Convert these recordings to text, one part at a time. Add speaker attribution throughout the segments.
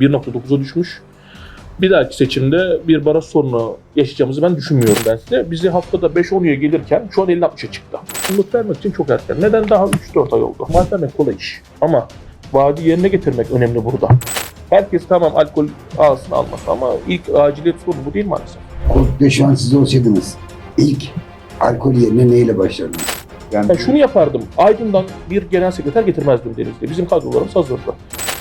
Speaker 1: 1.9'a düşmüş. Bir dahaki seçimde bir baraj sorunu yaşayacağımızı ben düşünmüyorum ben size. Bizi haftada 5-10'ya gelirken şu an 50-60'a çıktı. Umut vermek için çok erken. Neden daha 3-4 ay oldu? Vaat vermek kolay iş. Ama vaadi yerine getirmek önemli burada. Herkes tamam alkol alsın almasın ama ilk aciliyet sorunu bu değil maalesef.
Speaker 2: Koltukta şu an siz olsaydınız ilk alkol yerine neyle başlardınız?
Speaker 3: Yani
Speaker 1: Ben şunu yapardım. Aydın'dan bir genel sekreter getirmezdim Denizli'ye. Bizim kadrolarımız hazırdı.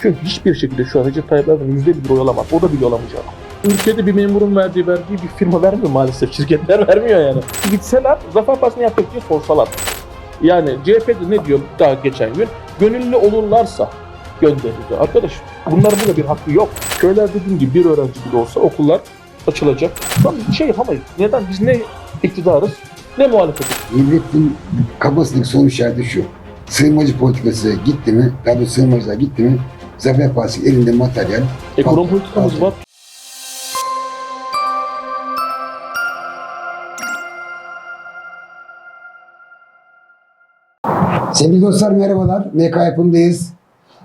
Speaker 1: Çünkü hiçbir şekilde şu an Recep Tayyip Erdoğan yüzde bir oy alamaz. O da bile alamayacak. Ülkede bir memurun verdiği verdiği bir firma vermiyor maalesef. Şirketler vermiyor yani. Gitseler Zafer Partisi'ne yapacak diye sorsalar. Yani CHP'de ne diyor daha geçen gün? Gönüllü olurlarsa gönderiliyor. Arkadaş bunların burada bir hakkı yok. Köyler dediğim gibi bir öğrenci bile olsa okullar açılacak. Bir şey yapamayız. Neden? Biz ne iktidarız ne muhalefetiz.
Speaker 2: Milletin kabasındaki soru işareti şu. Sığınmacı politikası gitti mi, tabii sığınmacılar gitti mi, Zafer Partisi elinde materyal.
Speaker 1: Ekonomi politikamız var.
Speaker 2: Sevgili dostlar merhabalar. MK yapımdayız.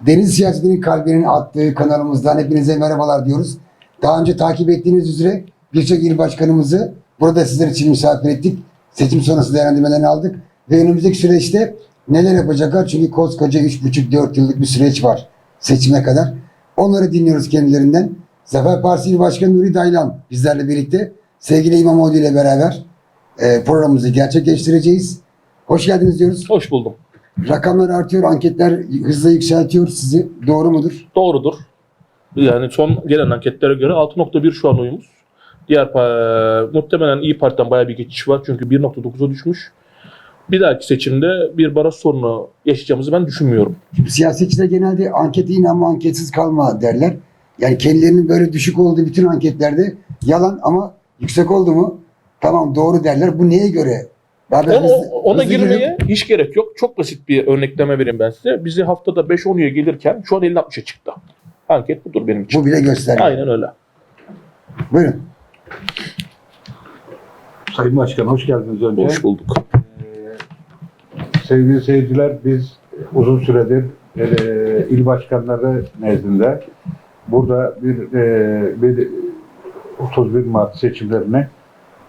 Speaker 2: Deniz siyasetinin kalbinin attığı kanalımızdan hepinize merhabalar diyoruz. Daha önce takip ettiğiniz üzere birçok il başkanımızı burada sizler için misafir ettik. Seçim sonrası değerlendirmelerini aldık. Ve önümüzdeki süreçte neler yapacaklar? Çünkü koskoca 3,5-4 yıllık bir süreç var seçime kadar. Onları dinliyoruz kendilerinden. Zafer Partisi İl Başkanı Nuri Daylan bizlerle birlikte sevgili İmamoğlu ile beraber e, programımızı gerçekleştireceğiz. Hoş geldiniz diyoruz.
Speaker 1: Hoş buldum.
Speaker 2: Rakamlar artıyor, anketler hızla yükseltiyor sizi. Doğru mudur?
Speaker 1: Doğrudur. Yani son gelen anketlere göre 6.1 şu an oyumuz. Diğer muhtemelen İyi Parti'den bayağı bir geçiş var çünkü 1.9'a düşmüş. Bir dahaki seçimde bir baraj sorunu yaşayacağımızı ben düşünmüyorum.
Speaker 2: Şimdi siyasetçiler genelde ankete inanma, anketsiz kalma derler. Yani kendilerinin böyle düşük olduğu bütün anketlerde yalan ama yüksek oldu mu tamam doğru derler. Bu neye göre? Daha
Speaker 1: O-
Speaker 2: böyle hızlı-
Speaker 1: ona
Speaker 2: hızlı
Speaker 1: girmeye hiç gerek yok. Çok basit bir örnekleme vereyim ben size. Bizi haftada 5-10'ya gelirken şu an 50-60'a çıktı. Anket budur benim için.
Speaker 2: Bu bile gösteriyor.
Speaker 1: Aynen öyle.
Speaker 2: Buyurun.
Speaker 3: Sayın Başkan hoş geldiniz önce.
Speaker 1: Hoş bulduk.
Speaker 3: Sevgili seyirciler biz uzun süredir e, il başkanları nezdinde burada bir, e, bir 31 Mart seçimlerini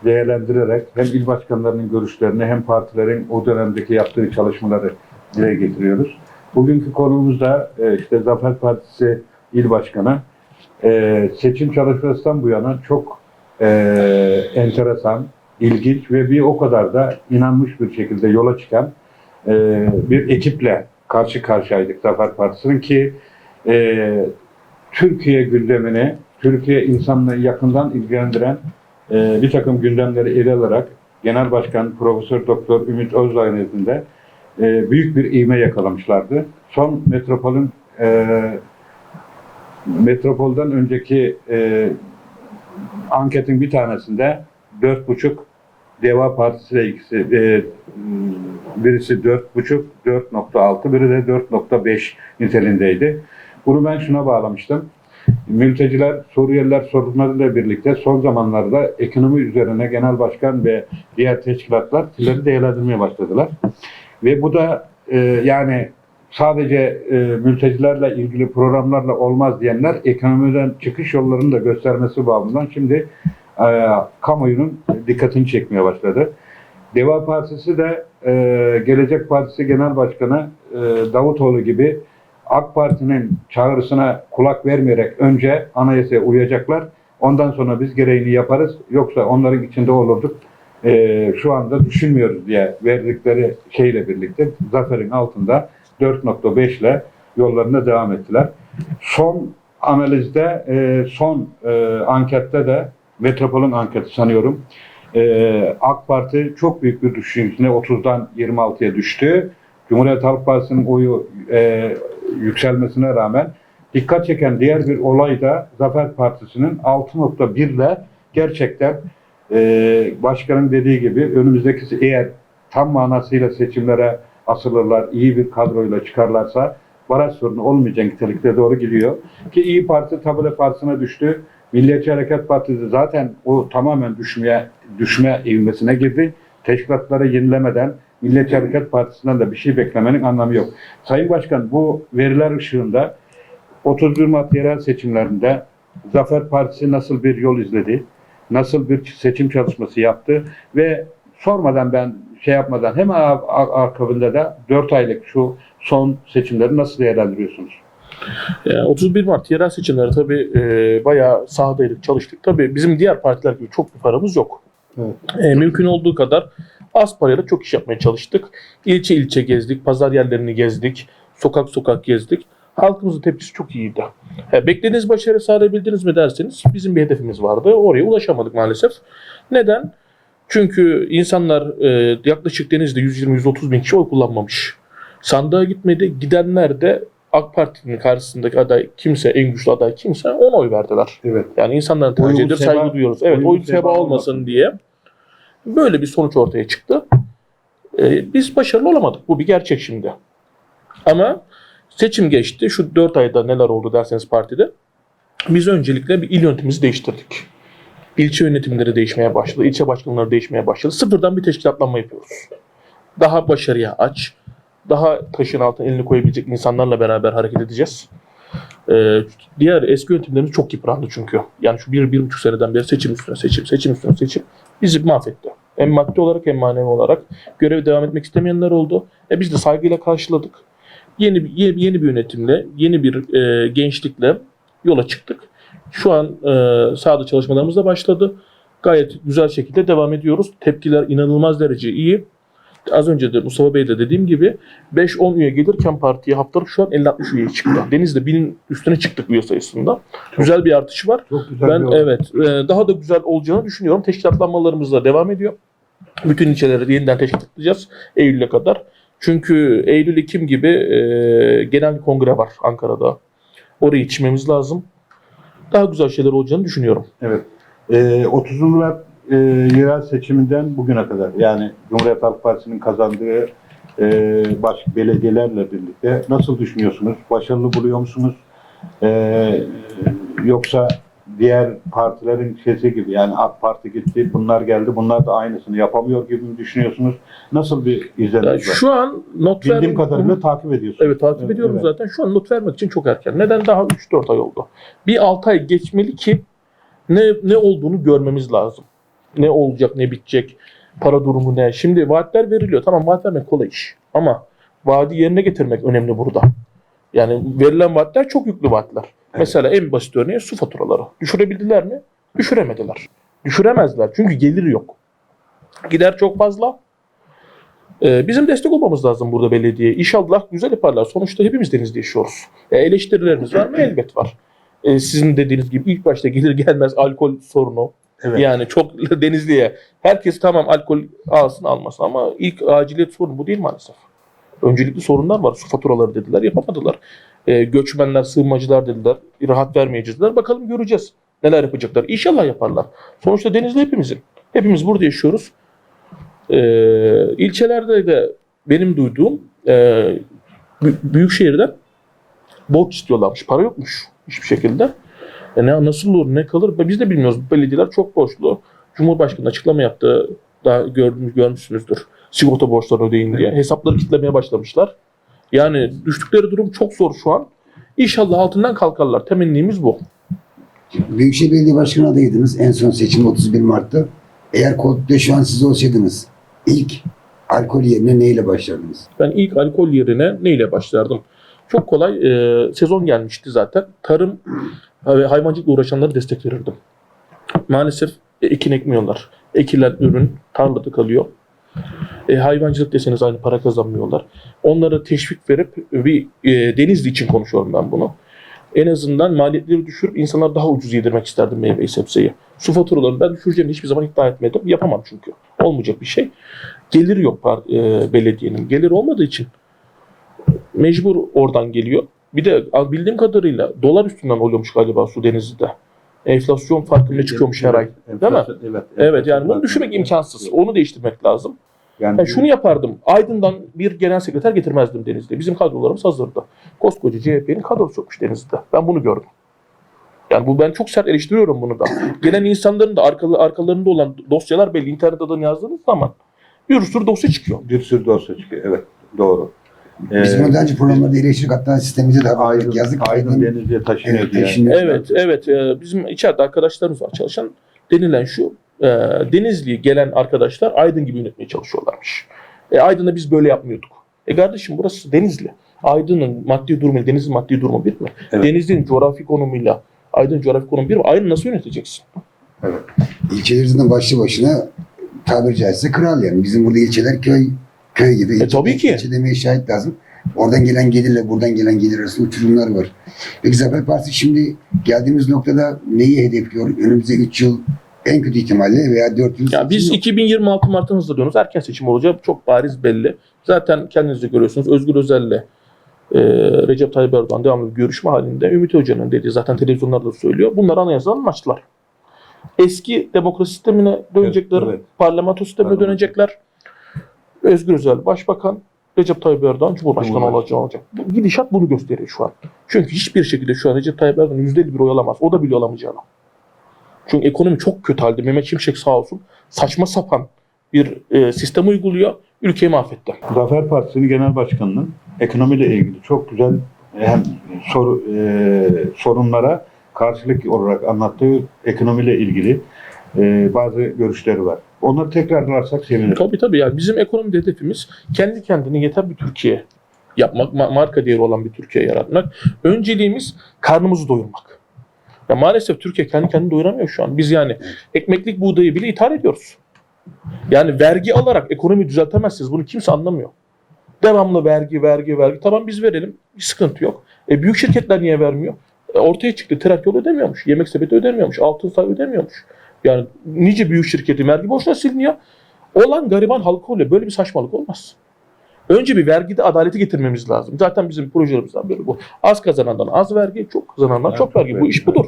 Speaker 3: değerlendirerek hem il başkanlarının görüşlerini hem partilerin o dönemdeki yaptığı çalışmaları dile getiriyoruz. Bugünkü konuğumuz da e, işte Zafer Partisi il başkanı. E, seçim çalışmasından bu yana çok e, enteresan, ilginç ve bir o kadar da inanmış bir şekilde yola çıkan e, bir ekiple karşı karşıyaydık Zafer Partisi'nin ki e, Türkiye gündemini, Türkiye insanını yakından ilgilendiren e, bir takım gündemleri ele alarak Genel Başkan Profesör Doktor Ümit Özdağ nezdinde e, büyük bir ivme yakalamışlardı. Son metropolün e, metropolden önceki e, anketin bir tanesinde dört buçuk Deva Partisi ile ikisi e, birisi dört buçuk, 4.6, biri de 4.5 niteliğindeydi. Bunu ben şuna bağlamıştım. Mülteciler, Suriyeliler sorunlarıyla birlikte son zamanlarda ekonomi üzerine genel başkan ve diğer teşkilatlar tilleri değerlendirmeye başladılar. Ve bu da e, yani sadece e, mültecilerle ilgili programlarla olmaz diyenler ekonomiden çıkış yollarını da göstermesi babından şimdi e, kamuoyunun dikkatini çekmeye başladı. Deva Partisi de e, Gelecek Partisi Genel Başkanı e, Davutoğlu gibi AK Parti'nin çağrısına kulak vermeyerek önce anayasaya uyacaklar. Ondan sonra biz gereğini yaparız. Yoksa onların içinde olurduk. E, şu anda düşünmüyoruz diye verdikleri şeyle birlikte zaferin altında 4.5 ile yollarına devam ettiler. Son analizde, e, son e, ankette de Metropol'ün anketi sanıyorum. E, AK Parti çok büyük bir düşüş içinde 30'dan 26'ya düştü. Cumhuriyet Halk Partisi'nin oyu e, yükselmesine rağmen dikkat çeken diğer bir olay da Zafer Partisi'nin 6.1 ile gerçekten e, başkanın dediği gibi önümüzdeki eğer tam manasıyla seçimlere asılırlar, iyi bir kadroyla çıkarlarsa baraj sorunu olmayacak nitelikte doğru gidiyor. Ki İyi Parti tabela partisine düştü. Milliyetçi Hareket Partisi zaten o tamamen düşmeye düşme ivmesine girdi. Teşkilatları yenilemeden Milliyetçi Hareket Partisi'nden de bir şey beklemenin anlamı yok. Sayın Başkan bu veriler ışığında 31 Mart yerel seçimlerinde Zafer Partisi nasıl bir yol izledi? Nasıl bir seçim çalışması yaptı? Ve sormadan ben şey yapmadan hemen akabinde de 4 aylık şu son seçimleri nasıl değerlendiriyorsunuz?
Speaker 1: Yani 31 Mart yerel seçimleri tabii e, bayağı sahadaydık, çalıştık. Tabii bizim diğer partiler gibi çok bir paramız yok.
Speaker 3: Evet.
Speaker 1: E, mümkün olduğu kadar az parayla çok iş yapmaya çalıştık. İlçe ilçe gezdik, pazar yerlerini gezdik, sokak sokak gezdik. Halkımızın tepkisi çok iyiydi. E, beklediğiniz başarı sağlayabildiniz mi derseniz bizim bir hedefimiz vardı. Oraya ulaşamadık maalesef. Neden? Çünkü insanlar e, yaklaşık denizde 120-130 bin kişi oy kullanmamış. Sandığa gitmedi. Gidenler de AK Parti'nin karşısındaki aday kimse, en güçlü aday kimse ona oy verdiler.
Speaker 3: Evet.
Speaker 1: Yani insanların tercihidir, saygı duyuyoruz. Evet,
Speaker 3: oyun
Speaker 1: oyun
Speaker 3: seba
Speaker 1: olmasın
Speaker 3: olmasın.
Speaker 1: diye böyle bir sonuç ortaya çıktı. Ee, biz başarılı olamadık. Bu bir gerçek şimdi. Ama seçim geçti. Şu 4 ayda neler oldu derseniz partide. Biz öncelikle bir il yönetimimizi değiştirdik. İlçe yönetimleri değişmeye başladı. ilçe başkanları değişmeye başladı. Sıfırdan bir teşkilatlanma yapıyoruz. Daha başarıya aç, daha taşın altına elini koyabilecek insanlarla beraber hareket edeceğiz. Ee, diğer eski yönetimlerimiz çok yıprandı çünkü. Yani şu bir, bir buçuk seneden beri seçim üstüne seçim, seçim üstüne seçim bizi mahvetti. Hem maddi olarak hem manevi olarak. Görevi devam etmek istemeyenler oldu. E biz de saygıyla karşıladık. Yeni, yeni, yeni bir yönetimle, yeni bir e, gençlikle yola çıktık. Şu an e, sahada çalışmalarımız da başladı. Gayet güzel şekilde devam ediyoruz. Tepkiler inanılmaz derece iyi. Az önce de Mustafa Bey de dediğim gibi 5-10 üye gelirken partiye haftalık şu an 50-60 üye çıktı. Deniz'de binin üstüne çıktık üye sayısında. Güzel bir artış var.
Speaker 3: Çok güzel
Speaker 1: Ben
Speaker 3: bir
Speaker 1: evet e, daha da güzel olacağını düşünüyorum. Teşkilatlanmalarımız da devam ediyor. Bütün ilçeleri yeniden teşkilatlayacağız Eylül'e kadar. Çünkü Eylül-Ekim gibi e, genel kongre var Ankara'da. Orayı içmemiz lazım. Daha güzel şeyler olacağını düşünüyorum.
Speaker 3: Evet. Ee, 30 Mart e, yerel seçiminden bugüne kadar yani Cumhuriyet Halk Partisi'nin kazandığı e, baş belediyelerle birlikte nasıl düşünüyorsunuz? Başarılı buluyor musunuz? Ee, yoksa diğer partilerin sesi gibi yani AK Parti gitti, bunlar geldi, bunlar da aynısını yapamıyor gibi mi düşünüyorsunuz? Nasıl bir
Speaker 1: Yani
Speaker 3: izleniminiz var?
Speaker 1: şu an not
Speaker 3: Bildiğim
Speaker 1: vermek-
Speaker 3: kadarıyla takip ediyorsunuz.
Speaker 1: Evet takip ediyorum
Speaker 3: evet.
Speaker 1: zaten. Şu an not vermek için çok erken. Neden? Daha 3-4 ay oldu. Bir 6 ay geçmeli ki ne ne olduğunu görmemiz lazım. Ne olacak, ne bitecek, para durumu ne. Şimdi vaatler veriliyor. Tamam vaat vermek kolay iş. Ama vaadi yerine getirmek önemli burada. Yani verilen vaatler çok yüklü vaatler. Mesela en basit örneği su faturaları. Düşürebildiler mi? Düşüremediler. Düşüremezler. Çünkü gelir yok. Gider çok fazla. Ee, bizim destek olmamız lazım burada belediye. İnşallah güzel yaparlar. Sonuçta hepimiz denizde yaşıyoruz. E, eleştirilerimiz var mı? Elbet var. E, sizin dediğiniz gibi ilk başta gelir gelmez alkol sorunu.
Speaker 3: Evet.
Speaker 1: Yani çok denizliye. Herkes tamam alkol alsın almasın ama ilk aciliyet sorunu bu değil maalesef. Öncelikli sorunlar var. Su faturaları dediler yapamadılar. E, göçmenler, sığınmacılar dediler. Rahat vermeyeceğiz dediler. Bakalım göreceğiz. Neler yapacaklar. İnşallah yaparlar. Sonuçta denizli hepimizin. Hepimiz burada yaşıyoruz. E, ilçelerde de benim duyduğum e, bü- büyük şehirden borç istiyorlarmış. Para yokmuş hiçbir şekilde. E ne nasıl olur ne kalır biz de bilmiyoruz. Belediyeler çok borçlu. Cumhurbaşkanı açıklama yaptı. Daha gördünüz, görmüşsünüzdür. Sigorta borçları ödeyin diye. Hesapları kitlemeye başlamışlar. Yani düştükleri durum çok zor şu an. İnşallah altından kalkarlar. Temennimiz bu.
Speaker 2: Büyükşehir Belediye Başkanı adaydınız en son seçim 31 Mart'ta. Eğer koltukta şu an siz olsaydınız ilk alkol yerine neyle başlardınız?
Speaker 1: Ben ilk alkol yerine neyle başlardım? Çok kolay. e, sezon gelmişti zaten. Tarım ve hayvancılıkla uğraşanlara destek verirdim. Maalesef e, ekin ekmiyorlar. Ekilen ürün tarlada kalıyor. E, hayvancılık deseniz aynı para kazanmıyorlar. Onlara teşvik verip bir e, Denizli için konuşuyorum ben bunu. En azından maliyetleri düşürüp insanlar daha ucuz yedirmek isterdim meyveyi sebzeyi. Su faturalarını ben düşüreceğini hiçbir zaman iddia etmedim. Yapamam çünkü. Olmayacak bir şey. Gelir yok e, belediyenin. Gelir olmadığı için mecbur oradan geliyor. Bir de bildiğim kadarıyla dolar üstünden oluyormuş galiba su denizde. Enflasyon farkı ne çıkıyormuş her ay. Değil mi?
Speaker 3: Evet.
Speaker 1: Evet yani bunu düşürmek imkansız. Onu değiştirmek lazım.
Speaker 3: Yani
Speaker 1: Ben şunu yapardım. Aydın'dan bir genel sekreter getirmezdim Denizli'ye. Bizim kadrolarımız hazırdı. Koskoca CHP'nin kadrosu yokmuş Denizli'de. Ben bunu gördüm. Yani bu ben çok sert eleştiriyorum bunu da. Gelen insanların da arkalı, arkalarında olan dosyalar belli. İnternet adını yazdığınız zaman bir sürü dosya çıkıyor.
Speaker 3: bir sürü dosya çıkıyor. Evet. Doğru.
Speaker 2: Biz
Speaker 3: Ee,
Speaker 2: bunu daha önce programlarda eleştirdik hatta sistemimize de
Speaker 3: Aydın,
Speaker 2: yazdık.
Speaker 3: Aydın Denizli'ye taşınıyor
Speaker 2: Evet,
Speaker 3: diye.
Speaker 2: taşınıyor.
Speaker 1: Evet, evet. e, Bizim içeride arkadaşlarımız var çalışan. Denilen şu, e, Denizli'ye gelen arkadaşlar Aydın gibi yönetmeye çalışıyorlarmış. E, Aydın'da biz böyle yapmıyorduk. E kardeşim burası Denizli. Aydın'ın maddi durumu, Denizli maddi durumu bir mi?
Speaker 3: Evet.
Speaker 1: Denizli'nin coğrafi konumuyla Aydın coğrafi konumu bir mi? Aydın nasıl yöneteceksin?
Speaker 2: İlçelerimizden başlı başına tabiri caizse kral yani. Bizim burada ilçeler köy köy gibi.
Speaker 1: E, tabii ki.
Speaker 2: İlçe demeye şahit lazım. Oradan gelen gelirle buradan gelen gelir arasında uçurumlar var. Peki Zafer Partisi şimdi geldiğimiz noktada neyi hedefliyor? Önümüzde 3 yıl en kötü ihtimalle veya 4 yıl.
Speaker 1: Ya biz
Speaker 2: yok.
Speaker 1: 2026 Mart'ın hazırlıyoruz. Erken seçim olacak. Çok bariz belli. Zaten kendiniz de görüyorsunuz. Özgür Özel'le e, Recep Tayyip Erdoğan devamlı bir görüşme halinde. Ümit Hoca'nın dediği zaten televizyonlarda da söylüyor. Bunlar anayasal amaçlar. Eski demokrasi sistemine dönecekler.
Speaker 3: Evet, evet.
Speaker 1: Parlamento sistemine
Speaker 3: Parlamento.
Speaker 1: dönecekler. Özgür Özel başbakan, Recep Tayyip Erdoğan Cumhurbaşkanı olacak. olacak. Bu gidişat bunu gösteriyor şu an. Çünkü hiçbir şekilde şu an Recep Tayyip Erdoğan %51 oy alamaz. O da bile alamayacağını. Çünkü ekonomi çok kötü halde. Mehmet Şimşek sağ olsun saçma sapan bir e, sistem uyguluyor. Ülkeyi mahvetti.
Speaker 3: Zafer Partisi'nin genel başkanının ekonomiyle ilgili çok güzel hem soru, e, sorunlara karşılık olarak anlattığı ekonomiyle ilgili e, bazı görüşleri var. Onları tekrarlarsak sevinirim.
Speaker 1: Tabii tabii yani bizim ekonomide hedefimiz kendi kendine yeter bir Türkiye yapmak, ma- marka değeri olan bir Türkiye yaratmak. Önceliğimiz karnımızı doyurmak. Ya maalesef Türkiye kendi kendini doyuramıyor şu an. Biz yani ekmeklik buğdayı bile ithal ediyoruz. Yani vergi alarak ekonomi düzeltemezsiniz. Bunu kimse anlamıyor. Devamlı vergi, vergi, vergi. Tamam biz verelim. Bir sıkıntı yok. E büyük şirketler niye vermiyor? E ortaya çıktı. Trakya ödemiyormuş. Yemek sepeti ödemiyormuş. Altın say ödemiyormuş. Yani nice büyük şirketi vergi borçları siliniyor. Olan gariban halka oluyor. Böyle bir saçmalık olmaz. Önce bir vergide adaleti getirmemiz lazım. Zaten bizim projelerimizden biri bu. Az kazanandan az vergi, çok kazanandan
Speaker 3: Evet,
Speaker 1: çok vergi. Bu iş budur.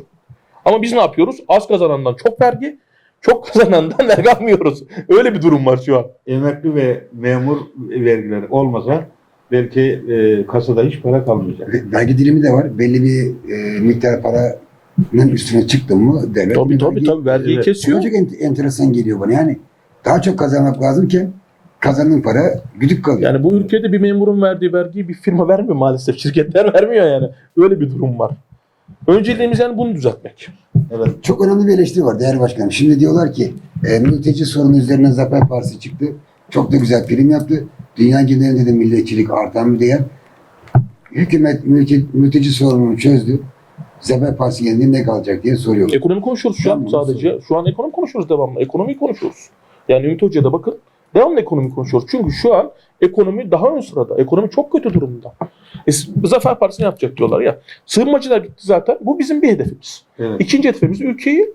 Speaker 1: Ama biz ne yapıyoruz? Az kazanandan çok vergi, çok kazanandan vergi almıyoruz. Öyle bir durum var şu an.
Speaker 3: Emekli ve memur vergileri olmasa belki e, kasada hiç para kalmayacak.
Speaker 2: Ve Vergi dilimi de var. Belli bir e, miktar paranın üstüne çıktın mı devlet
Speaker 1: Tabii tabii
Speaker 2: vergi-
Speaker 1: tabii vergiyi
Speaker 3: Evet.
Speaker 1: kesiyor.
Speaker 2: Çok ent- enteresan geliyor bana. Yani daha çok kazanmak lazımken kazandığın para güdük kalıyor.
Speaker 1: Yani bu ülkede bir memurun verdiği vergiyi bir firma vermiyor maalesef. Şirketler vermiyor yani. Öyle bir durum var. Önceliğimiz yani bunu düzeltmek.
Speaker 3: Evet.
Speaker 2: Çok önemli bir eleştiri var değerli başkanım. Şimdi diyorlar ki e, mülteci sorunu üzerine Zafer Partisi çıktı. Çok da güzel prim yaptı. Dünya genelinde de milliyetçilik artan bir değer. Hükümet mülteci, mülteci sorununu çözdü. Zafer Partisi geldiğinde ne kalacak diye soruyorlar.
Speaker 1: Ekonomi konuşuyoruz şu an
Speaker 2: Tamam,
Speaker 1: sadece. Şu an ekonomi konuşuyoruz devamlı. Ekonomiyi konuşuyoruz. Yani Ümit Hoca'ya da bakın. Devamlı ekonomi konuşuyoruz. Çünkü şu an ekonomi daha ön sırada. Ekonomi çok kötü durumda. E, Zafer Partisi ne yapacak diyorlar ya. Sığınmacılar gitti zaten. Bu bizim bir hedefimiz.
Speaker 3: evet.
Speaker 1: İkinci hedefimiz ülkeyi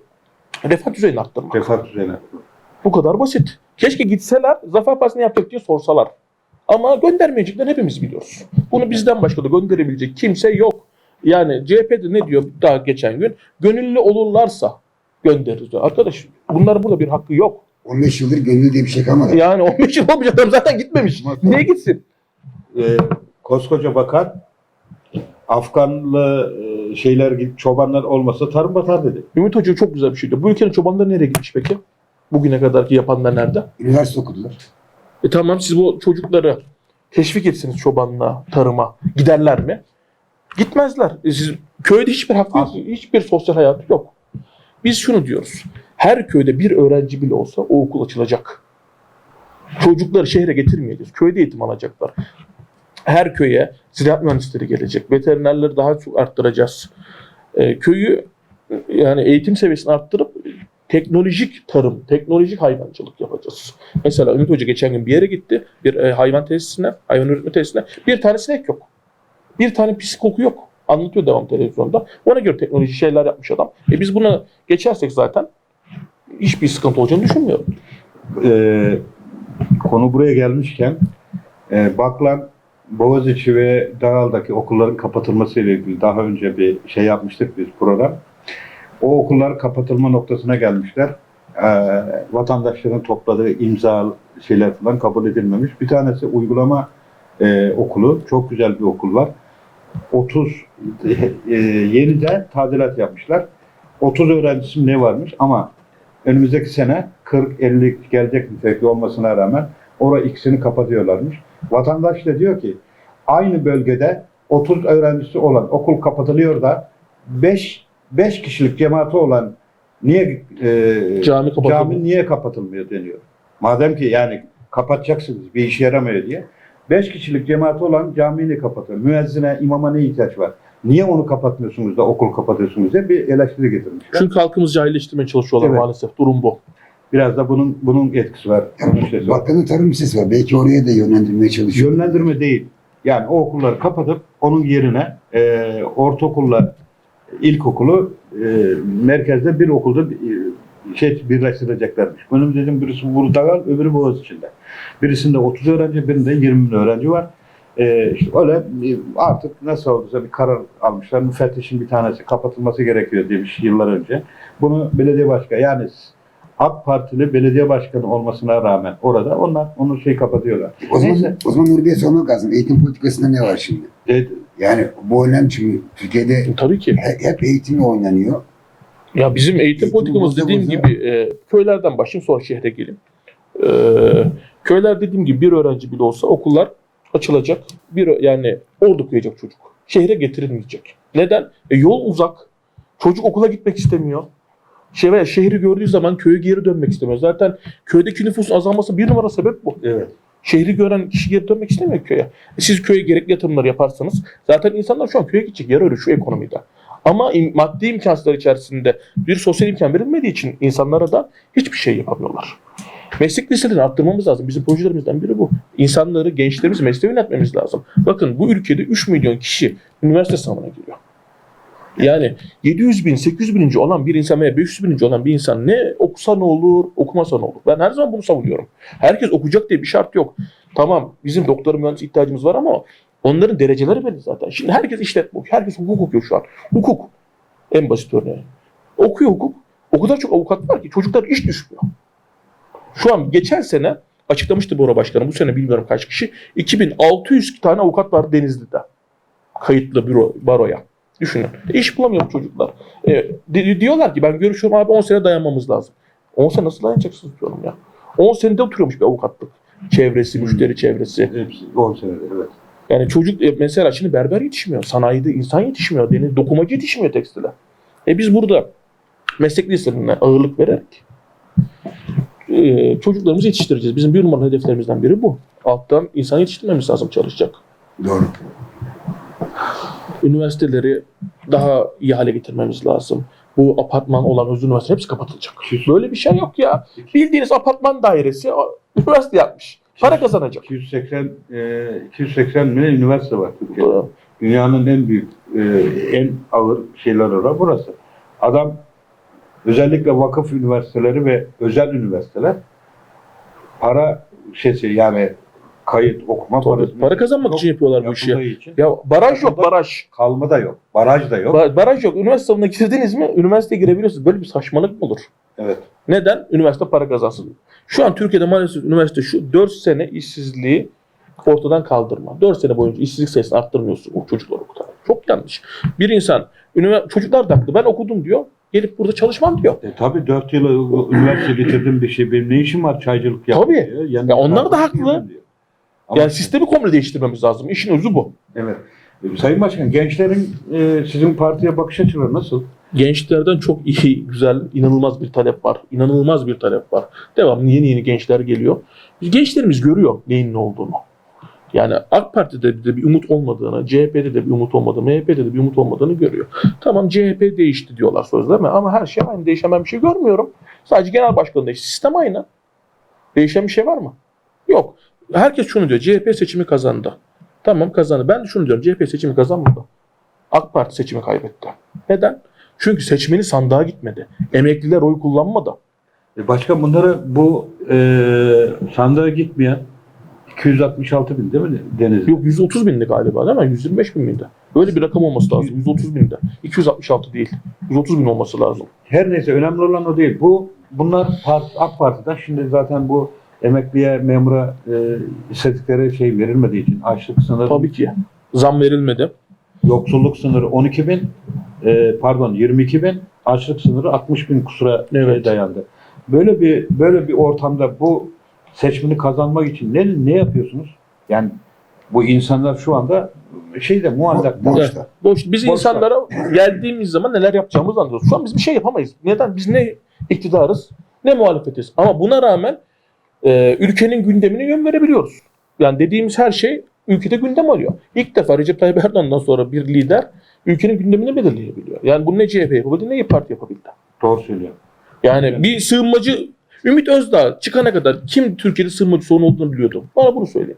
Speaker 1: refah düzeyine arttırmak.
Speaker 3: Refah düzeni.
Speaker 1: Bu kadar basit. Keşke gitseler Zafer Partisi ne yapacak diye sorsalar. Ama göndermeyeceklerini hepimiz biliyoruz. Bunu bizden başka da gönderebilecek kimse yok. Yani CHP'de ne diyor daha geçen gün? Gönüllü olurlarsa göndeririz diyor. Arkadaş bunların burada bir hakkı yok.
Speaker 2: 15 yıldır gönül diye bir şey kalmadı.
Speaker 1: Yani 15 yıl olmuş adam zaten gitmemiş. Niye gitsin?
Speaker 3: e, koskoca bakan Afganlı e, şeyler gibi çobanlar olmasa tarım batar dedi.
Speaker 1: Ümit Hoca çok güzel bir şey diyor. Bu ülkenin çobanları nereye gitmiş peki? Bugüne kadarki yapanlar nerede?
Speaker 2: Üniversite okudular.
Speaker 1: E tamam siz bu çocukları teşvik etsiniz çobanlığa, tarıma. Giderler mi? Gitmezler. E siz, köyde hiçbir hakkı yok. Hiçbir sosyal hayatı yok. Biz şunu diyoruz. Her köyde bir öğrenci bile olsa o okul açılacak. Çocukları şehre getirmeyeceğiz. Köyde eğitim alacaklar. Her köye ziraat mühendisleri gelecek. Veterinerleri daha çok arttıracağız. E, köyü yani eğitim seviyesini arttırıp teknolojik tarım, teknolojik hayvancılık yapacağız. Mesela Ümit Hoca geçen gün bir yere gitti. Bir e, hayvan tesisine, hayvan üretme tesisine. Bir tane sinek yok. Bir tane pis koku yok. Anlatıyor devam televizyonda. Ona göre teknoloji şeyler yapmış adam. E biz buna geçersek zaten hiçbir sıkıntı olacağını düşünmüyorum.
Speaker 3: E, konu buraya gelmişken e, Baklan, Boğaziçi ve Dağal'daki okulların kapatılması ile ilgili daha önce bir şey yapmıştık biz program. O okullar kapatılma noktasına gelmişler. E, vatandaşların topladığı imza şeyler falan kabul edilmemiş. Bir tanesi uygulama e, okulu. Çok güzel bir okul var. 30 e, yeniden tadilat yapmışlar. 30 öğrencisi ne varmış ama önümüzdeki sene 40-50 gelecek nitelikli olmasına rağmen orada ikisini kapatıyorlarmış. Vatandaş da diyor ki aynı bölgede 30 öğrencisi olan okul kapatılıyor da 5 5 kişilik cemaati olan niye e,
Speaker 1: Cami
Speaker 3: cami niye kapatılmıyor deniyor. Madem ki yani kapatacaksınız bir işe yaramıyor diye. 5 kişilik cemaati olan camiyi niye kapatıyor? Müezzine, imama ne ihtiyaç var? Niye onu kapatmıyorsunuz da okul kapatıyorsunuz diye bir eleştiri getirmişler.
Speaker 1: Çünkü halkımızı cahilleştirmeye çalışıyorlar
Speaker 3: Evet.
Speaker 1: maalesef. Durum bu.
Speaker 3: Biraz da bunun bunun etkisi var. Var.
Speaker 2: Bakanın tarım lisesi var. Belki oraya da yönlendirmeye çalışıyor.
Speaker 3: Yönlendirme değil. Yani o okulları kapatıp onun yerine e, ortaokulla ilkokulu e, merkezde bir okulda şey birleştireceklermiş. Benim dedim birisi Vurdagal, öbürü Boğaziçi'nde. Birisinde 30 öğrenci, birinde 20 bin öğrenci var. E, işte öyle artık nasıl olduysa bir karar almışlar. Müfettişin bir tanesi kapatılması gerekiyor demiş yıllar önce. Bunu belediye başkanı yani AK Partili belediye başkanı olmasına rağmen orada onlar onu şey kapatıyorlar.
Speaker 2: O zaman,
Speaker 3: Neyse.
Speaker 2: o zaman Nuri Bey'e sormak lazım. Eğitim politikasında ne var şimdi?
Speaker 3: E,
Speaker 2: Yani bu önemli çünkü Türkiye'de
Speaker 1: Tabii ki.
Speaker 2: he- hep eğitimle oynanıyor.
Speaker 1: Ya bizim eğitim politikamız dediğim gibi e, köylerden başlayayım sonra şehre geleyim. E, köyler dediğim gibi bir öğrenci bile olsa okullar açılacak. Bir yani orada okuyacak çocuk. Şehre getirilmeyecek. Neden? E, yol uzak. Çocuk okula gitmek istemiyor. Şey veya şehri gördüğü zaman köye geri dönmek istemiyor. Zaten köydeki nüfusun azalması bir numara sebep bu.
Speaker 3: evet.
Speaker 1: Şehri gören kişi geri dönmek istemiyor köye. E siz köye gerekli yatırımları yaparsanız zaten insanlar şu an köye gidecek yer arıyor şu ekonomide. Ama im- maddi imkansızlar içerisinde bir sosyal imkan verilmediği için insanlara da hiçbir şey yapamıyorlar. Meslek liselerini arttırmamız lazım. Bizim projelerimizden biri bu. İnsanları, gençlerimizi mesleğe yönetmemiz lazım. Bakın bu ülkede 3 milyon kişi üniversite sınavına giriyor. Yani 700 bin, 800 bininci olan bir insan veya 500 bininci olan bir insan ne okusa ne olur, okumasa ne olur? Ben her zaman bunu savunuyorum. Herkes okuyacak diye bir şart yok. Tamam bizim doktor mühendis ihtiyacımız var ama onların dereceleri belli zaten. Şimdi herkes işletme okuyor. Herkes hukuk okuyor şu an. Hukuk. En basit örneği. Okuyor hukuk. O kadar çok avukat var ki çocuklar iş düşmüyor. Şu an geçen sene açıklamıştı Bora Başkanı. Bu sene bilmiyorum kaç kişi. 2600 tane avukat var Denizli'de. Kayıtlı büro, baroya. Düşünün. İş bulamıyor bu çocuklar. E, di- diyorlar ki ben görüşüyorum abi 10 sene dayanmamız lazım. 10 sene nasıl dayanacaksınız diyorum ya. 10 senede oturuyormuş bir avukatlık. Çevresi, müşteri çevresi.
Speaker 3: Hepsi 10 senede evet.
Speaker 1: Yani çocuk e, mesela şimdi berber yetişmiyor. Sanayide insan yetişmiyor. Deniz dokumacı yetişmiyor tekstile. E biz burada meslek liselerine ağırlık vererek e, çocuklarımızı yetiştireceğiz. Bizim bir numaralı hedeflerimizden biri bu. Alttan insan yetiştirmemiz lazım çalışacak.
Speaker 2: Doğru.
Speaker 1: Üniversiteleri daha iyi hale getirmemiz lazım. Bu apartman olan özel üniversite hepsi kapatılacak. Böyle bir şey yok ya. Bildiğiniz apartman dairesi üniversite yapmış. Para kazanacak.
Speaker 3: 280 e, 280 mi üniversite var Türkiye'de. Dünyanın en büyük, e, en ağır şeyler orası burası. Adam özellikle vakıf üniversiteleri ve özel üniversiteler para şeysi yani kayıt okuma
Speaker 1: Tabii,
Speaker 3: parası
Speaker 1: para kazanmak için yapıyorlar bu işi.
Speaker 3: için
Speaker 1: Ya baraj yok baraj.
Speaker 3: kalma da yok. Baraj da yok.
Speaker 1: Ba- baraj yok. Üniversite sınavına girdiniz mi üniversiteye girebiliyorsunuz. Böyle bir saçmalık mı olur?
Speaker 3: Evet.
Speaker 1: Neden? Üniversite para kazansın. Şu an Türkiye'de maalesef üniversite şu 4 sene işsizliği ortadan kaldırma. 4 sene boyunca işsizlik sayısını arttırmıyorsun o çocuklar okutarak. Çok yanlış. Bir insan, ünivers- çocuklar da haklı. Ben okudum diyor. Gelip burada çalışmam diyor.
Speaker 3: E, tabii 4 yıl üniversite bitirdim bir şey. Benim ne işim var çaycılık yapmak
Speaker 1: Tabii.
Speaker 3: diyor. Yanında
Speaker 1: Ya onlar da haklı.
Speaker 3: diyor. Ama-
Speaker 1: Yani sistemi komple değiştirmemiz lazım. İşin özü bu.
Speaker 3: Evet. E, Sayın Başkan gençlerin e, sizin partiye bakış açıları nasıl?
Speaker 1: Gençlerden çok iyi, güzel, inanılmaz bir talep var. İnanılmaz bir talep var. Devamlı yeni yeni gençler geliyor. Gençlerimiz görüyor neyin ne olduğunu. Yani AK Parti'de de bir umut olmadığını, CHP'de de bir umut olmadığını, MHP'de de bir umut olmadığını görüyor. Tamam CHP değişti diyorlar sözde mi? Ama her şey aynı. Değişen ben bir şey görmüyorum. Sadece genel başkan değişti. Sistem aynı. Değişen bir şey var mı? Yok. Herkes şunu diyor. CHP seçimi kazandı. Tamam kazandı. Ben de şunu diyorum. CHP seçimi kazanmadı. AK Parti seçimi kaybetti. Neden? Çünkü seçmeni sandığa gitmedi. Emekliler oy kullanmadı.
Speaker 3: E, Başkan bunları bu e, sandığa gitmeyen 266 bin değil mi Denizli?
Speaker 1: Yok 130 bindi galiba değil mi? 125 bin miydi? Böyle bir rakam olması lazım. 130 binde. 266 değil. 130 bin olması lazım.
Speaker 3: Her neyse önemli olan o değil. Bu bunlar part, AK Parti'den şimdi zaten bu emekliye, memura e, istedikleri şey verilmediği için açlık sınırı,
Speaker 1: Tabii ki. Zam verilmedi.
Speaker 3: yoksulluk sınırı 12 bin, e, pardon 22 bin, açlık sınırı 60 bin kusura şey
Speaker 1: Evet.
Speaker 3: dayandı. Böyle bir böyle bir ortamda bu seçmeni kazanmak için ne ne yapıyorsunuz? Yani Bu insanlar şu anda şeyde muallak.
Speaker 2: Bo-. Boşta.
Speaker 1: Boş. Biz
Speaker 3: Boşta.
Speaker 1: insanlara geldiğimiz zaman neler yapacağımızı anlıyoruz. Şu an biz bir şey yapamayız. Neden? Biz ne iktidarız ne muhalefetiz. Ama buna rağmen e, ülkenin gündemine yön verebiliyoruz. Yani dediğimiz her şey ülkede gündem alıyor. İlk defa Recep Tayyip Erdoğan'dan sonra bir lider ülkenin gündemini belirleyebiliyor. Yani bunu ne CHP yapabildi ne İYİ Parti yapabildi.
Speaker 3: Doğru söylüyor.
Speaker 1: Yani
Speaker 3: Evet.
Speaker 1: bir sığınmacı Ümit Özdağ çıkana kadar kim Türkiye'de sığınmacı sorunu olduğunu biliyordu. Bana bunu söyle.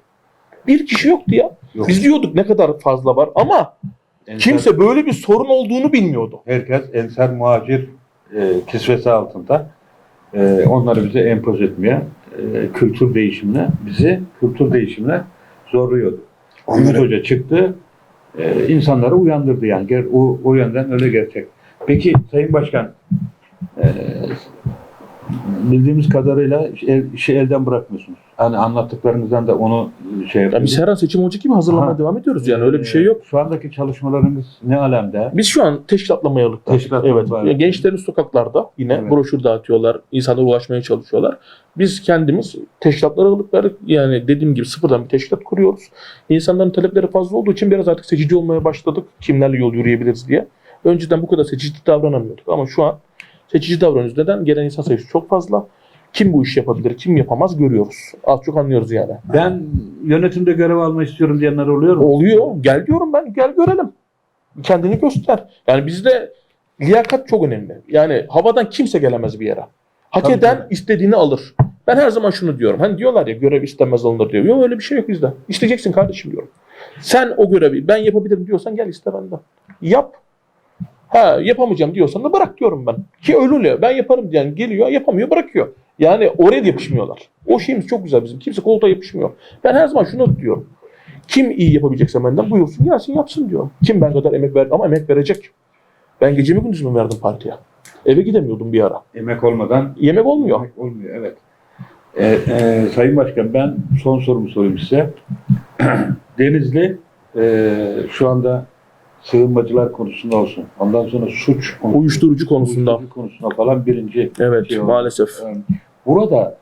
Speaker 1: Bir kişi yoktu ya.
Speaker 3: Yok.
Speaker 1: Biz diyorduk ne kadar fazla var ama
Speaker 3: Enser-
Speaker 1: kimse böyle bir sorun olduğunu bilmiyordu.
Speaker 3: herkes enser muhacir e, kisvesi altında e, onları bize empoze etmeye, e, kültür değişimine, bizi kültür değişimine zorluyordu. Ümit
Speaker 2: Onları
Speaker 3: Hoca çıktı, e, insanları uyandırdı yani. Ger- o, o yönden öyle gerçek. Peki Sayın Başkan, e, bildiğimiz kadarıyla el, işi elden bırakmıyorsunuz. Hani anlattıklarınızdan da onu şey
Speaker 1: Ya
Speaker 3: yapıyoruz.
Speaker 1: biz her an seçim olacak gibi hazırlamaya
Speaker 3: Ha.
Speaker 1: devam ediyoruz yani öyle bir şey yok.
Speaker 3: E, Şu andaki çalışmalarınız ne alemde?
Speaker 1: Biz şu an teşkilatlamayalılıkta.
Speaker 3: Teşkilat
Speaker 1: evet.
Speaker 3: var.
Speaker 1: Ya Gençlerimiz sokaklarda yine
Speaker 3: Evet.
Speaker 1: broşür dağıtıyorlar. insanlara ulaşmaya çalışıyorlar. Biz kendimiz teşkilatlara alıp verdik. Yani dediğim gibi sıfırdan bir teşkilat kuruyoruz. İnsanların talepleri fazla olduğu için biraz artık seçici olmaya başladık. Kimlerle yol yürüyebiliriz diye. Önceden bu kadar seçici davranamıyorduk ama şu an seçici davranıyoruz. Neden? Gelen insan sayısı çok fazla. Kim bu işi yapabilir, kim yapamaz görüyoruz. Az çok anlıyoruz yani.
Speaker 3: Ben yönetimde görev almak istiyorum diyenler oluyor mu?
Speaker 1: Oluyor. Gel diyorum ben. Gel görelim. Kendini göster. Yani bizde liyakat çok önemli. Yani havadan kimse gelemez bir yere. Hak
Speaker 3: Tabii,
Speaker 1: eden
Speaker 3: tabii.
Speaker 1: istediğini alır. Ben her zaman şunu diyorum. Hani diyorlar ya görev istemez alınır diyor. Yok öyle bir şey yok bizde. İsteyeceksin kardeşim diyorum. Sen o görevi ben yapabilirim diyorsan gel iste benden. Yap. Ha yapamayacağım diyorsan da bırak diyorum ben. Ki öyle oluyor. Ben yaparım diyen geliyor yapamıyor bırakıyor. Yani oraya da yapışmıyorlar. O şeyimiz çok güzel bizim. Kimse koltuğa yapışmıyor. Ben her zaman şunu diyorum. Kim iyi yapabilecekse benden buyursun gelsin yapsın diyorum. Kim ben kadar emek verdi ama emek verecek. Ben gecemi gündüzümü verdim partiye. Eve gidemiyordum bir ara.
Speaker 3: Emek olmadan
Speaker 1: Yemek olmuyor.
Speaker 3: Yemek olmuyor evet. Ee, e, Sayın Başkan ben son sorumu sorayım size. Denizli e, şu anda sığınmacılar konusunda olsun. Ondan sonra suç konusunda,
Speaker 1: Uyuşturucu konusunda.
Speaker 3: uyuşturucu konusunda falan birinci
Speaker 1: Evet
Speaker 3: şey
Speaker 1: maalesef.
Speaker 3: Yani burada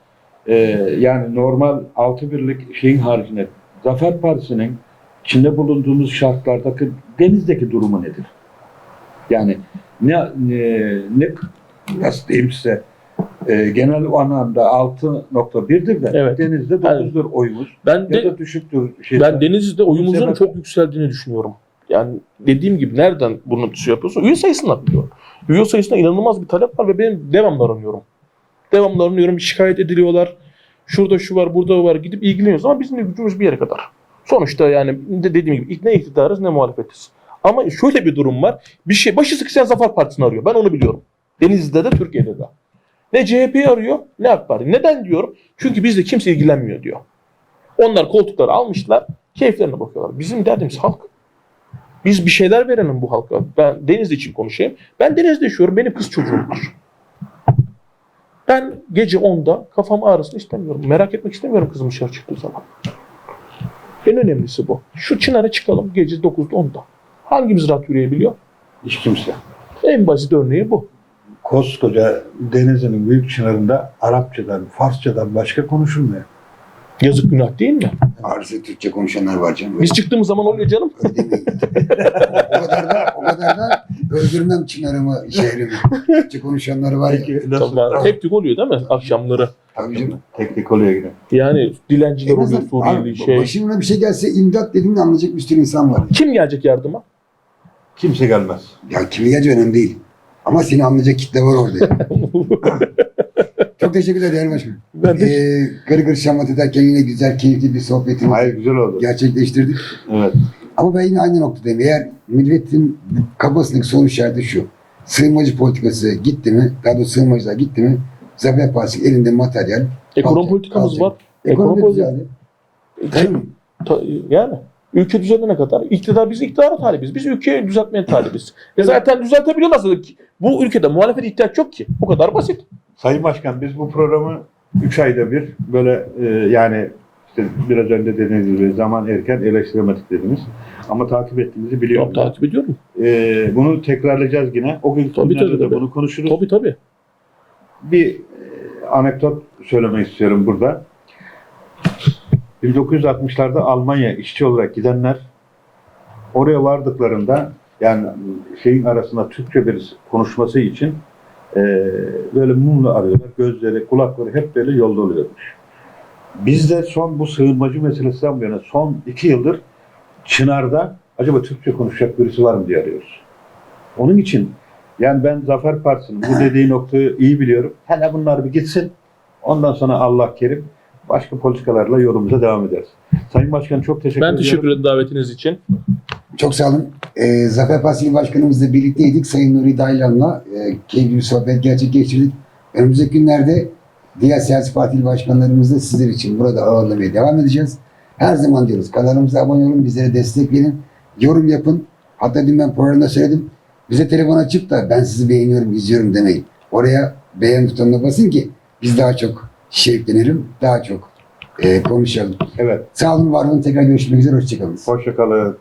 Speaker 3: e, yani normal altı birlik şeyin haricinde Zafer Partisi'nin içinde bulunduğumuz şartlardaki denizdeki durumu nedir? Yani ne ne, ne nasıl diyeyim size e, genel anlamda 6.1'dir de
Speaker 1: Evet.
Speaker 3: denizde 9'dur oyumuz.
Speaker 1: Ben
Speaker 3: Ya
Speaker 1: de
Speaker 3: da düşüktür. Şey,
Speaker 1: ben Denizli'de oyumuzun
Speaker 3: sebep-
Speaker 1: çok yükseldiğini düşünüyorum. Yani dediğim gibi nereden bunu şey yapıyorsun? Üye sayısından biliyorum. Üye sayısına inanılmaz bir talep var ve ben devamlı aranıyorum. Devamlı aranıyorum, şikayet ediliyorlar. Şurada şu var, burada var gidip ilgileniyoruz ama bizim de gücümüz bir yere kadar. Sonuçta yani de dediğim gibi ne iktidarız ne muhalefetiz. Ama şöyle bir durum var. Bir şey başı sıkışan Zafer Partisi'ni arıyor. Ben onu biliyorum. Denizli'de de Türkiye'de de. Ne CHP'yi arıyor ne AK Parti. Neden diyorum? Çünkü bizde kimse ilgilenmiyor diyor. Onlar koltukları almışlar, keyiflerine bakıyorlar. Bizim derdimiz halk. Biz bir şeyler verelim bu halka. Ben Denizli için konuşayım. Ben Denizli'de yaşıyorum. Benim kız çocuğum var. Ben gece 10'da kafam ağrısını istemiyorum. Merak etmek istemiyorum kızım dışarı çıktığı zaman. En önemlisi bu. Şu Çınar'a çıkalım gece 9'da 10'da. Hangimiz rahat yürüyebiliyor?
Speaker 3: Hiç kimse.
Speaker 1: En basit örneği bu.
Speaker 3: Koskoca denizinin büyük çınarında Arapçadan, Farsçadan başka konuşulmuyor.
Speaker 1: Yazık günah değil mi?
Speaker 2: Arzu Türkçe konuşanlar var canım.
Speaker 1: Biz çıktığımız zaman oluyor canım.
Speaker 2: Öyle o kadar da o kadar da öldürmem Çınar'ımı, şehrimi. Türkçe konuşanları var ya.
Speaker 1: Tamam. Tek tük oluyor değil mi akşamları?
Speaker 2: Tabii canım.
Speaker 3: Teknik oluyor yine.
Speaker 1: Yani dilenciler
Speaker 2: En
Speaker 1: oluyor Suriyeli şey.
Speaker 2: Başımına bir şey gelse imdat dediğimde anlayacak bir sürü insan var.
Speaker 1: Kim gelecek yardıma?
Speaker 3: Kimse gelmez.
Speaker 2: Ya kimi gelecek önemli değil. Ama seni anlayacak kitle var orada. Çok teşekkürler değerli başkanım.
Speaker 1: ben de
Speaker 2: Ee, gırı gırı şamata ederken yine güzel, keyifli bir sohbetimizi
Speaker 3: Hayır güzel oldu.
Speaker 2: gerçekleştirdik.
Speaker 3: Evet.
Speaker 2: Ama ben yine aynı noktadayım. Eğer milletin kafasındaki soru işareti şu. Sığınmacı politikası gitti mi, daha doğrusu sığınmacılar gitti mi, Zafer Partisi elinde materyal.
Speaker 1: ekonomi
Speaker 2: Kalacak,
Speaker 1: politikamız
Speaker 2: kalacak.
Speaker 1: var. Ekonomi
Speaker 2: Ekonomi düzeldi. Değil mi?
Speaker 1: Ta- Yani ülke düzenene kadar iktidar biz iktidara talibiz. Biz ülkeyi düzeltmeye talibiz. E zaten düzeltebiliyorlarsa bu ülkede muhalefet ihtiyaç yok ki. Bu kadar basit.
Speaker 3: Sayın Başkan biz bu programı 3 ayda bir böyle e, yani işte biraz önce dediğiniz gibi zaman erken eleştiremedik dediniz. Ama takip ettiğinizi biliyorum.
Speaker 1: Yok, takip ediyorum.
Speaker 3: E, bunu tekrarlayacağız yine. O gün
Speaker 1: Tabii, tabii, tabii.
Speaker 3: bunu konuşuruz.
Speaker 1: Tabii tabii.
Speaker 3: Bir e, anekdot söylemek istiyorum burada. 1960'larda Almanya işçi olarak gidenler oraya vardıklarında yani şeyin arasında Türkçe bir konuşması için e, böyle mumla arıyorlar. Gözleri, kulakları hep böyle yolda oluyormuş. Biz de son bu sığınmacı meselesinden bu yana son iki yıldır Çınar'da acaba Türkçe konuşacak birisi var mı diye arıyoruz. Onun için yani ben Zafer Partisi'nin bu dediği noktayı iyi biliyorum. Hele bunlar bir gitsin. Ondan sonra Allah kerim başka politikalarla yolumuza devam ederiz. Sayın Başkan çok teşekkür
Speaker 1: Ben
Speaker 3: ediyorum.
Speaker 1: teşekkür ederim davetiniz için.
Speaker 2: Çok sağ olun. Ee, Zafer Partisi Başkanımızla birlikteydik. Sayın Nuri Daylan'la e, keyifli bir sohbet gerçekleştirdik. Önümüzdeki günlerde diğer siyasi parti il başkanlarımızı da sizler için burada ağırlamaya devam edeceğiz. Her zaman diyoruz kanalımıza abone olun, bizlere destek verin, yorum yapın. Hatta dün ben programda söyledim. Bize telefon açıp da ben sizi beğeniyorum, izliyorum demeyin. Oraya beğen butonuna basın ki biz daha çok şevklenelim, daha çok e, konuşalım.
Speaker 3: Evet.
Speaker 2: Sağ olun, var olun. Tekrar görüşmek üzere. Hoşçakalın.
Speaker 3: Hoşçakalın.